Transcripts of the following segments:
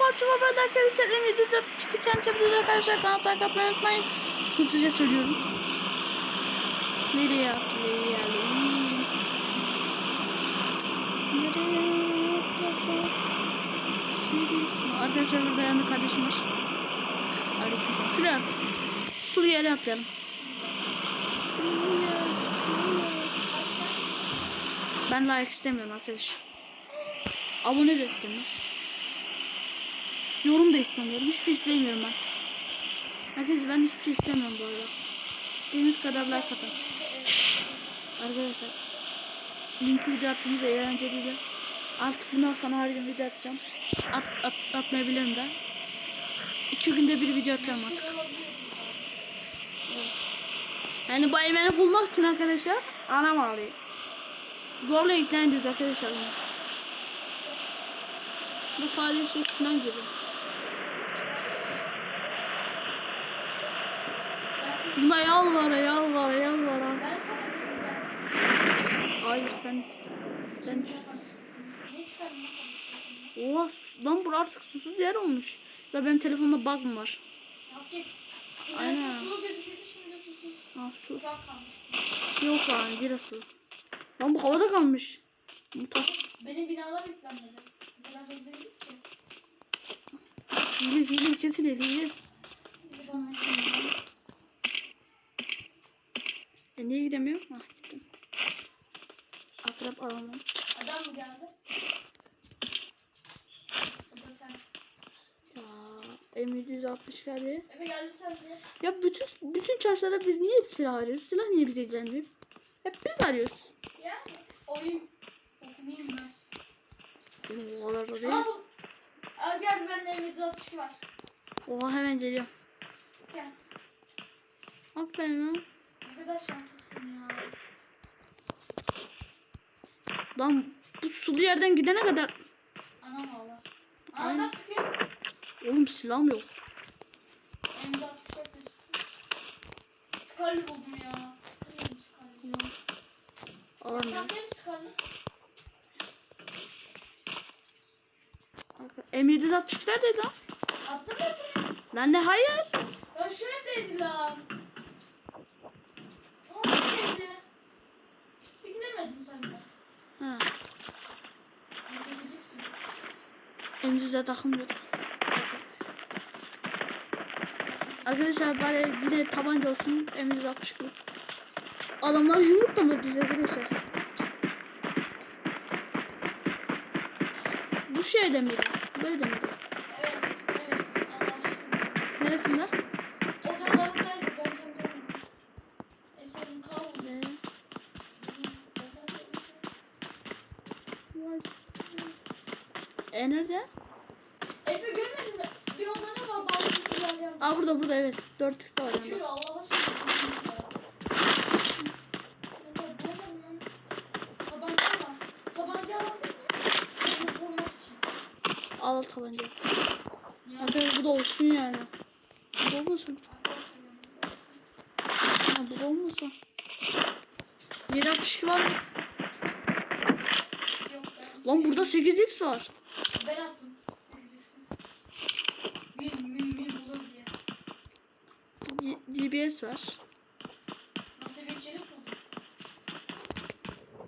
PUBG Mobile'de arkadaşlar en videoda çıkacağını çabuk arkadaşlar kanalda kapmayı unutmayın. Hızlıca söylüyorum. Nereye atlayalım? Nereye atlasam? Arkadaşlar burada yanında kardeşim var. Aleykümselam. Şuraya. Sulu yere atlayalım. Ben like istemiyorum arkadaş. Abone de istemiyorum. Yorum da istemiyorum. Hiçbir şey istemiyorum ben. Arkadaşlar ben hiçbir şey istemiyorum bu arada. İstediğiniz kadar like atın. Arkadaşlar. Linki video attığınızda eğlenceliydi. Artık bundan sonra her gün video atacağım. At, at, atmayabilirim de. İki günde bir video atarım artık. Evet. Yani bu eymeni bulmak için arkadaşlar anam ağlıyor. Zorla yüklendiriyoruz arkadaşlar bunu. Bu Şeyh Sinan gibi. Buna yalvara yalvara yalvara. ben sana dedim gel. Hayır sen sen? Oha lan bura artık susuz yer olmuş. Ya benim telefonda bug mı var? Aynen. Sulu gözüküyordu şimdi susuz. Ha su. Toprak kalmış. Yok lan direkt su. Lan bu havada kalmış. Mutas. Benim binalar yüklenmedi. O kadar hızlı gidip ki. Hile hile kesin hile hile. Bir bana yüklenmedi. E niye gidemiyorum? Ah gittim. Akrep alamam. Adam mı geldi? O da sen. Ya M760 geldi. Eve geldi sen de. Ya bütün bütün çarşılarda biz niye hep silah arıyoruz? Silah niye bize ilgilenmiyor? Hep biz arıyoruz. Yani oyun. Okunayım ben. Oğlum oğlar oraya. bu. Aa, gel bende M162 var. Oha hemen geliyor. Gel. Aferin lan. Kadar şanslısın ya. Lan bu sulu yerden gidene kadar. Anam. Aa adam sıkıyor. Oğlum silahım yok. M164 de sıkıyor. Scarlet buldum ya. Sıkıyorum Scarlet'i. Alamıyorum. Saklayayım Scarlet? M762 neredeydi lan? Attın mı sen? Lan ne hayır. Ya şu evdeydi lan. O evdeydi. Bir gidemedin sen de. Ha. 8x mi? M7'e takılmıyorduk. Arkadaşlar bari yine tabanca olsun M762 kılıç. Adamlar yumrukla mı öldürdü arkadaşlar? Bu şeyde miydi? Böyle miydi? Evet, evet. Neresinde? Odalarındaydı. Ben tam görmedim. E sorun kaldı. Söyleyeceğim. e nerede? Aa burada burada evet. 4x'te var yanında. Al tabanca. Arkadaşlar bu da olsun yani. Bu olmasın. Ha bu da olmasın. 762 var mı? Lan burada 8x var. Ben attım. GBS var. Nasıl seviye 2'lik buldum.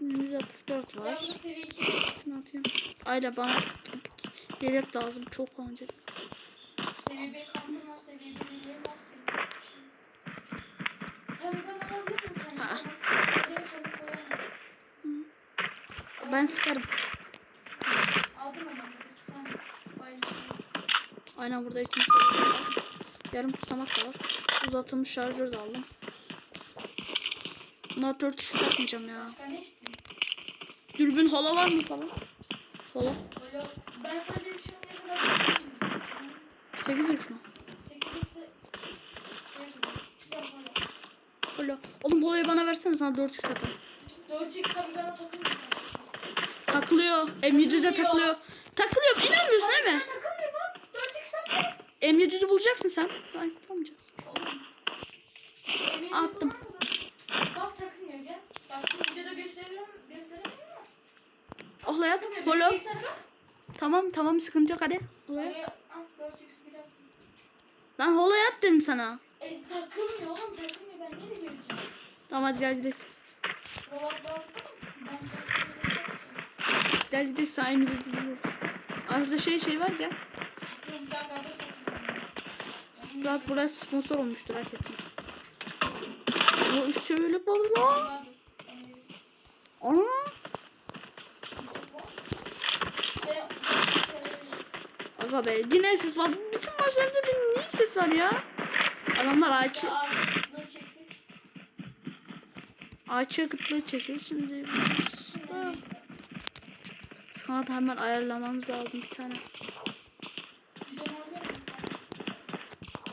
164 Ben var. bunu seviye 2 Ne atayım? Ayla bana yelek lazım. Çok kullanacak. Seviye 1 kastım var. Seviye 1 iyiliğim var. Seviye 2. Tabii ben alabilir miyim? Ben sıkarım. Aldım ama. Aynen burada ikinci. Yarım tutamak da var. Uzatılmış şarjör de aldım. Bunlar 4x takmayacağım ya. Dürbün hola var mı falan? Böyle ben sadece şimdiye kadar 8x mi? 8 ise yapalım. Hola. Oğlum holayı bana versene sana 4x atayım. 4x tabii bana takılmıyor. Takılıyor. M700'e takılıyor. Takılıyor. İnanmıyorsun değil mi? Takılmıyor lan. 4x takılmıyor. M700'ü bulacaksın sen. Ay bulamayacağız. Oğlum. Eminim Attım. var mı? Bak takılmıyor gel. Bak şimdi videoda gösteriyorum. Gösteremiyorum ama. Hola yat. Takılmıyor. Hola. Bilgisayarda Tamam tamam sıkıntı yok hadi. Holaya. Oraya 4x bile attım. Lan holaya at dedim sana. E takılmıyor oğlum takılmıyor ben nereye geleceğim? Tamam hadi gel gidelim. Gel gidelim sahimize. Aa burada şey şey var ya. Bak burası sponsor olmuştur herkesin. O üst seviyelik var lan. Ana. Aga be yine ses var. Bütün maçlarda bir niye ses var ya? Adamlar ağaç, ağaçya kıtlığı çekiyor. Şimdi sana da hemen ayarlamamız lazım bir tane.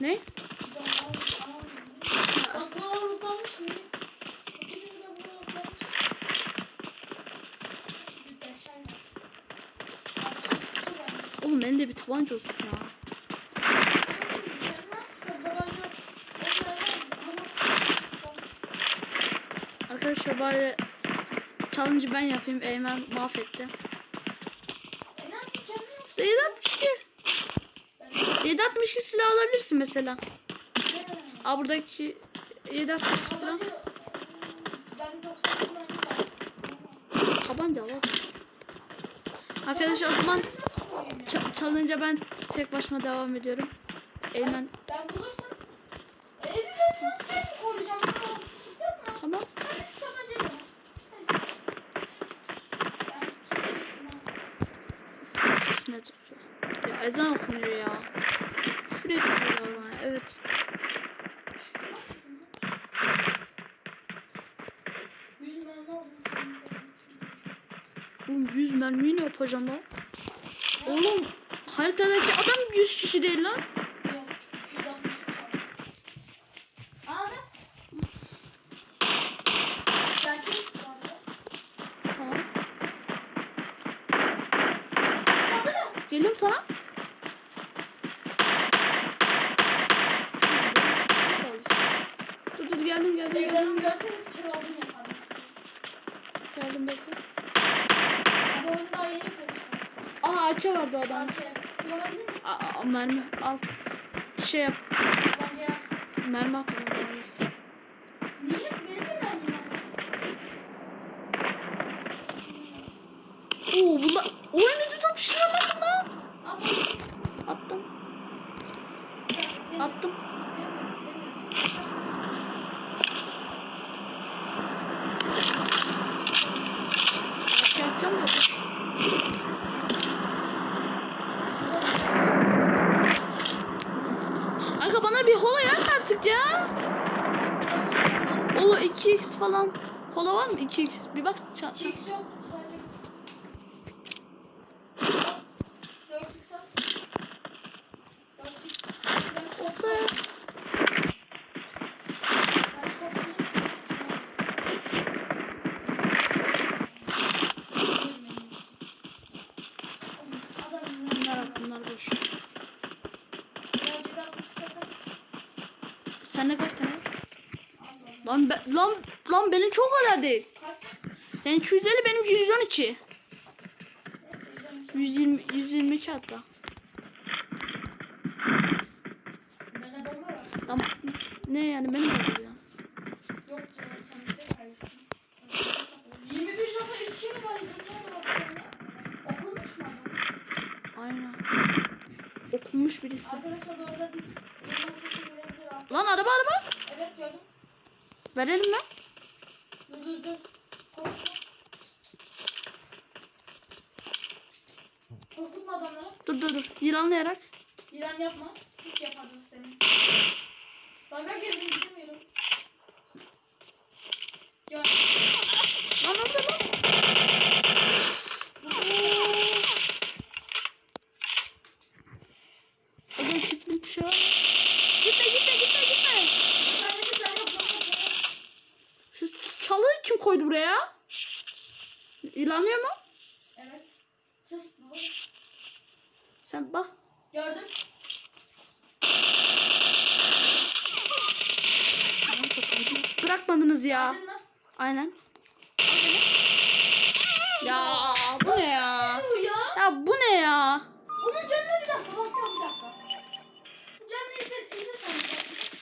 Ne? Oğlum benim de bir tabanca olsun ya. Arkadaşlar bari challenge'ı ben yapayım. Eymen mahvetti. E ne yapayım kendin nasıl? 762. Ben 762 silah alabilirsin mesela. Aa buradaki 762 silah. Tabanca, ben 90 tane var. Tabanca var. Arkadaşlar o zaman Nasıl koyayım ya? ç- challenge'a ben tek başıma devam ediyorum. Eymen Ben bulursam e, evi ben nasıl koruyacağım? Ben tamam. Ben. İçine tutuyor. Ya ezan okunuyor ya. Küfür ediyorlar bana. Evet. Oğlum 100 mermiyi ne yapacağım lan? Oğlum haritadaki adam 100 kişi değil lan. Yok. 263 aldım. Anladın? Sen bu arada. Tamam. Çatıda. Geliyorum sana. Dur dur geldim geldim. Ekranımı görseniz kör oldum yaparım. Geldim bekle. Abi oyunu daha yeni yüklemişler. Açı vardı adam. Kullanabilir miyim? Aa, mermi al. Şey yap. Bence yap. Mermi atalım. Niye? Benim de mermim az. Oo bunda. Oy ne güzel bir şey var lan bunda. At. Attım. Attım. Atacağım da. dur. Aga bana bir hola yak artık ya. Ola 2x falan. Hola var mı? 2x. Bir bak. ça- Keks yok sadece. 4 x at. 4 x. Ben skopsuz. Ben skopsuzum. Adam Bunlar boş. Sende kaç tane var? Lan, be- lan, lan benim çok kadar değil. Kaç? Senin 250 benim 112. Neyse 120 112. 122 hatta. Bomba. Lan ne yani benim var ya. Yok canım sen bir de sayısın. 21 şaka 2 yıl var. Okunmuş mu? Aynen. Okunmuş birisi. Arkadaşlar bu arada biz bomba. Lan araba araba. Evet gördüm. Verelim mi? Dur dur dur. Korkutma adamları. Dur dur dur. Yılanlayarak. Yılan yapma. Tis yapardım seni. Baga girdim gidemiyorum. Gör. Lan orada lan. Adam çiftlik bir şey var. Gitme gitme gitme gitme. Sen de güzel yap. bomba. Şu çalıyı kim koydu buraya? Yılanıyor mu? Evet. Tıs bu. Sen bak. Gördüm. Bırakmadınız ya. Gördün mü? Aynen. Ya bu ne ya? Bu ya. Ya bu ne ya? Onun canına bir dakika bakacağım bir dakika. Canını izle, izle sen bir dakika.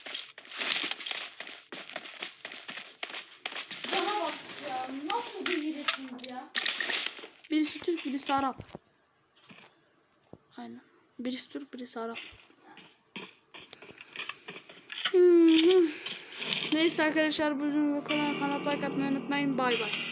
Cana bak ya. Nasıl bir hilesiniz ya? Birisi Türk, birisi Arap. Aynen. Birisi Türk, birisi Arap. Hmm. Neyse arkadaşlar bu kadar kanal like atmayı unutmayın. Bay bay.